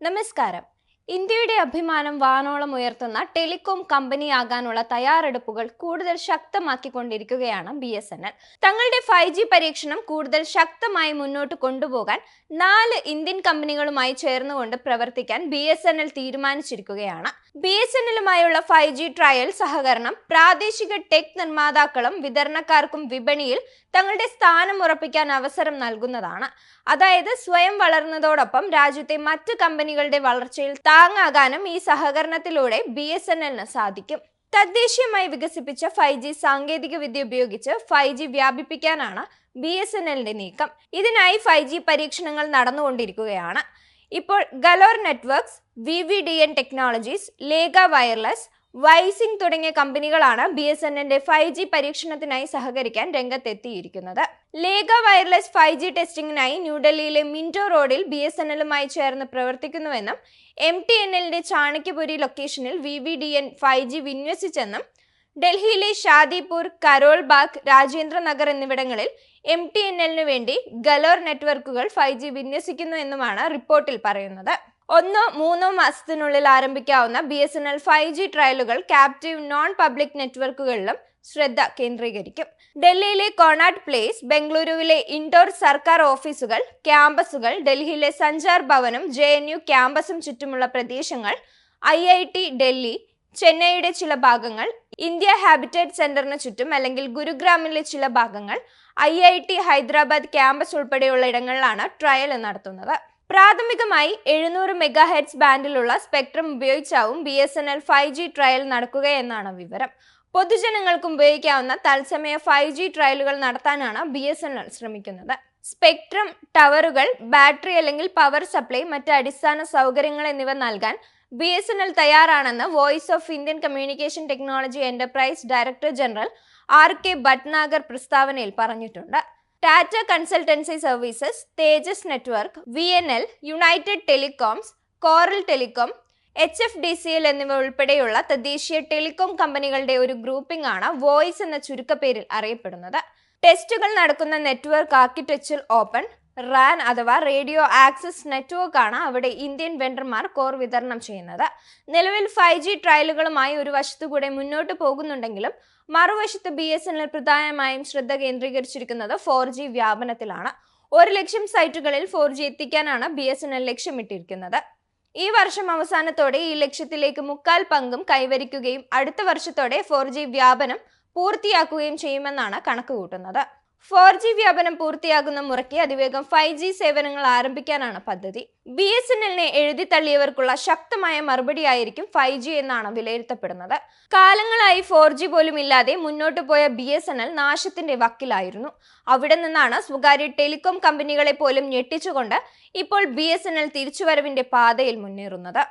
നമസ്കാരം. ഇന്ത്യയുടെ അഭിമാനം വാനോളം ഉയർത്തുന്ന ടെലികോം കമ്പനിയാകാനുള്ള തയ്യാറെടുപ്പുകൾ കൂടുതൽ ശക്തമാക്കിക്കൊണ്ടിരിക്കുകയാണ് ബി എസ് എൻ എൽ. തങ്ങളുടെ ഫൈവ് ജി പരീക്ഷണം കൂടുതൽ ശക്തമായി മുന്നോട്ട് കൊണ്ടുപോകാൻ നാല് ഇന്ത്യൻ കമ്പനികളുമായി ചേർന്നുകൊണ്ട് പ്രവർത്തിക്കാൻ ബി എസ് എൻ എൽ തീരുമാനിച്ചിരിക്കുകയാണ്. ബി എസ് എൻ എല്ലുമായുള്ള ഫൈവ് ജി ട്രയൽ സഹകരണം പ്രാദേശിക ടെക് നിർമ്മാതാക്കളും വിതരണക്കാർക്കും വിപണിയിൽ തങ്ങളുടെ സ്ഥാനം ഉറപ്പിക്കാൻ അവസരം നൽകുന്നതാണ്. അതായത് സ്വയം വളർന്നതോടൊപ്പം രാജ്യത്തെ മറ്റ് കമ്പനികളുടെ വളർച്ചയിൽ താങ്ങാകാനും ഈ സഹകരണത്തിലൂടെ ബി എസ് എൻ എല്ലിന് സാധിക്കും. തദ്ദേശീയമായി വികസിപ്പിച്ച ഫൈവ് ജി സാങ്കേതിക വിദ്യ ഉപയോഗിച്ച് ഫൈവ് ജി വ്യാപിപ്പിക്കാനാണ് ബി എസ് എൻ എല്ലിന്റെ നീക്കം. ഇതിനായി ഫൈവ് ജി പരീക്ഷണങ്ങൾ നടന്നുകൊണ്ടിരിക്കുകയാണ്. ഇപ്പോൾ Galore networks V V D N technologies Lekha wireless വൈസിംഗ് തുടങ്ങിയ കമ്പനികളാണ് ബി എസ് എൻ എന്റെ ഫൈവ് ജി പരീക്ഷണത്തിനായി സഹകരിക്കാൻ രംഗത്തെത്തിയിരിക്കുന്നത്. ലേഗ വയർലെസ് ഫൈവ് ജി ടെസ്റ്റിംഗിനായി ന്യൂഡൽഹിയിലെ മിന്റോ റോഡിൽ ബി എസ് എൻ എല്ലുമായി ചേർന്ന് പ്രവർത്തിക്കുന്നുവെന്നും എം ടി എൻ എല്ലിന്റെ ചാണക്യപുരി ലൊക്കേഷനിൽ V V D N five G വിന്യസിച്ചെന്നും ഡൽഹിയിലെ ഷാദിപൂർ കരോൾ ബാഗ് രാജേന്ദ്രനഗർ എന്നിവിടങ്ങളിൽ എം ടി എൻ എല്ലിനു വേണ്ടി ഗലോർ നെറ്റ്വർക്കുകൾ ഫൈവ് ജി വിന്യസിക്കുന്നു എന്നുമാണ് റിപ്പോർട്ടിൽ പറയുന്നത്. ഒന്നോ മൂന്നോ മാസത്തിനുള്ളിൽ ആരംഭിക്കാവുന്ന B S N L five G ട്രയലുകൾ captive non public നെറ്റ്വർക്കുകളിലും ശ്രദ്ധ കേന്ദ്രീകരിക്കും. ഡൽഹിയിലെ കോണാട്ട് പ്ലേസ് ബംഗളൂരുവിലെ ഇൻഡോർ സർക്കാർ ഓഫീസുകൾ ക്യാമ്പസുകൾ ഡൽഹിയിലെ സഞ്ചാർ ഭവനും ജെ എൻ യു ക്യാമ്പസും ചുറ്റുമുള്ള പ്രദേശങ്ങൾ ഐ ഐ ടി ഡൽഹി ചെന്നൈയുടെ ചില ഭാഗങ്ങൾ ഇന്ത്യ ഹാബിറ്റേറ്റ് സെന്ററിന് ചുറ്റും അല്ലെങ്കിൽ ഗുരുഗ്രാമിലെ ചില ഭാഗങ്ങൾ I I T Hyderabad campus ഉൾപ്പെടെയുള്ള ഇടങ്ങളിലാണ് ട്രയൽ നടത്തുന്നത്. പ്രാഥമികമായി എഴുന്നൂറ് മെഗാ ഹെഡ്സ് ബാൻഡിലുള്ള spectrum ഉപയോഗിച്ചാവും B S N L five G trial നടക്കുകയെന്നാണ് വിവരം. പൊതുജനങ്ങൾക്കും ഉപയോഗിക്കാവുന്ന തത്സമയ ഫൈവ് ജി ട്രയലുകൾ നടത്താനാണ് ബി എസ് എൻ എൽ ശ്രമിക്കുന്നത്. സ്പെക്ട്രം ടവറുകൾ ബാറ്ററി അല്ലെങ്കിൽ പവർ സപ്ലൈ മറ്റ് അടിസ്ഥാന സൗകര്യങ്ങൾ എന്നിവ നൽകാൻ ബി എസ് എൻ എൽ തയ്യാറാണെന്ന് voice of Indian communication technology enterprise director general R K Bhatnagar പ്രസ്താവനയിൽ പറഞ്ഞിട്ടുണ്ട്. Tata consultancy services Tejas network V N L united telecoms coral telecom H F D C L എന്നിവ ഉൾപ്പെടെയുള്ള തദ്ദേശീയ telecom കമ്പനികളുടെ ഒരു grouping ആണ് voice എന്ന ചുരുക്കപ്പേരിൽ അറിയപ്പെടുന്നത്. ടെസ്റ്റുകൾ നടക്കുന്ന നെറ്റ്വർക്ക് ആർക്കിടെക്ചർ ഓപ്പൺ റാൻ അഥവാ റേഡിയോ ആക്സസ് നെറ്റ്വർക്ക് ആണ് അവിടെ ഇന്ത്യൻ വെണ്ടർമാർ കോർ വിതരണം ചെയ്യുന്നത്. നിലവിൽ ഫൈവ് ജി ട്രയലുകളുമായി ഒരു വശത്തുകൂടെ മുന്നോട്ട് പോകുന്നുണ്ടെങ്കിലും മറുവശത്ത് ബി എസ് എൻ എൽ പ്രധാനമായും ശ്രദ്ധ കേന്ദ്രീകരിച്ചിരിക്കുന്നത് ഫോർ ജി വ്യാപനത്തിലാണ്. ഒരു ലക്ഷം സൈറ്റുകളിൽ ഫോർ ജി എത്തിക്കാനാണ് ബി എസ് എൻ എൽ ലക്ഷ്യമിട്ടിരിക്കുന്നത്. ഈ വർഷം അവസാനത്തോടെ ഈ ലക്ഷ്യത്തിലേക്ക് മുക്കാൽ പങ്കും കൈവരിക്കുകയും അടുത്ത വർഷത്തോടെ ഫോർ വ്യാപനം പൂർത്തിയാക്കുകയും ചെയ്യുമെന്നാണ് കണക്കുകൂട്ടുന്നത് ഫോർ ജി വ്യാപനം പൂർത്തിയാകുന്ന മുറയ്ക്ക് അതിവേഗം ഫൈവ് ജി സേവനങ്ങൾ ആരംഭിക്കാനാണ് പദ്ധതി. ബി എസ് എൻ എല്ലിനെ എഴുതി തള്ളിയവർക്കുള്ള ശക്തമായ മറുപടിയായിരിക്കും ഫൈവ് ജി എന്നാണ് വിലയിരുത്തപ്പെടുന്നത്. കാലങ്ങളായി ഫോർ ജി പോലും ഇല്ലാതെ മുന്നോട്ട് പോയ ബി എസ് എൻ എൽ നാശത്തിന്റെ വക്കിലായിരുന്നു. അവിടെ നിന്നാണ് സ്വകാര്യ ടെലികോം കമ്പനികളെ പോലും ഞെട്ടിച്ചുകൊണ്ട് ഇപ്പോൾ ബി എസ് എൻ എൽ തിരിച്ചുവരവിന്റെ പാതയിൽ മുന്നേറുന്നത്.